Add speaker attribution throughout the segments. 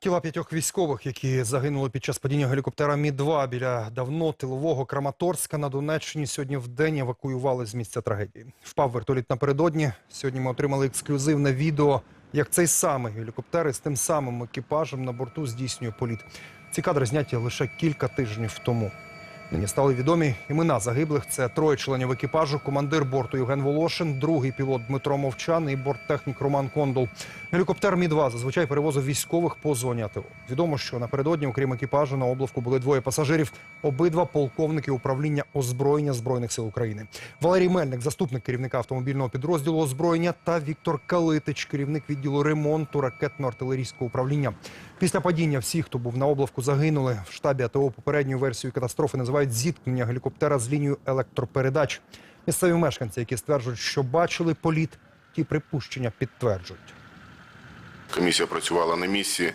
Speaker 1: Тіла п'ятьох військових, які загинули під час падіння гелікоптера Мі-2 біля давно тилового Краматорська на Донеччині, сьогодні в день евакуювали з місця трагедії. Впав вертоліт напередодні. Сьогодні ми отримали ексклюзивне відео, як цей самий гелікоптер із тим самим екіпажем на борту здійснює політ. Ці кадри зняті лише кілька тижнів тому. Нині стали відомі імена загиблих. Це троє членів екіпажу, командир борту Євген Волошин, другий пілот Дмитро Мовчан і борттехнік Роман Кондол. Гелікоптер Мі-2 зазвичай перевозив військових по зоні АТО. Відомо, що напередодні, окрім екіпажу, на облавку були двоє пасажирів, обидва полковники управління озброєння збройних сил України. Валерій Мельник, заступник керівника автомобільного підрозділу озброєння, та Віктор Калитич, керівник відділу ремонту ракетно-артилерійського управління. Після падіння всіх, хто був на облавку, загинули. В штабі АТО попередньою версією катастрофи називають зіткнення гелікоптера з лінією електропередач. Місцеві мешканці, які стверджують, що бачили політ, ті припущення підтверджують.
Speaker 2: Комісія працювала на місці,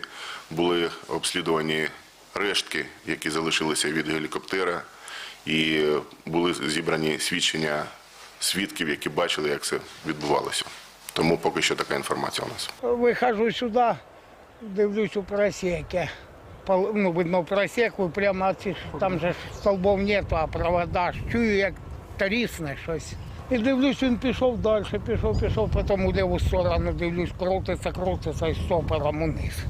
Speaker 2: були обслідувані рештки, які залишилися від гелікоптера, і були зібрані свідчення свідків, які бачили, як це відбувалося. Тому поки що така інформація у нас.
Speaker 3: Вихожу сюди, дивлюсь у просеки. Ну, видно, просеку прямо там же ж столбов нету, а провода. ж. Чую, як трісне щось. І дивлюсь, він пішов далі, пішов, пішов, потім у ліву сторону дивлюсь, крутиться, крутиться і стопором униз.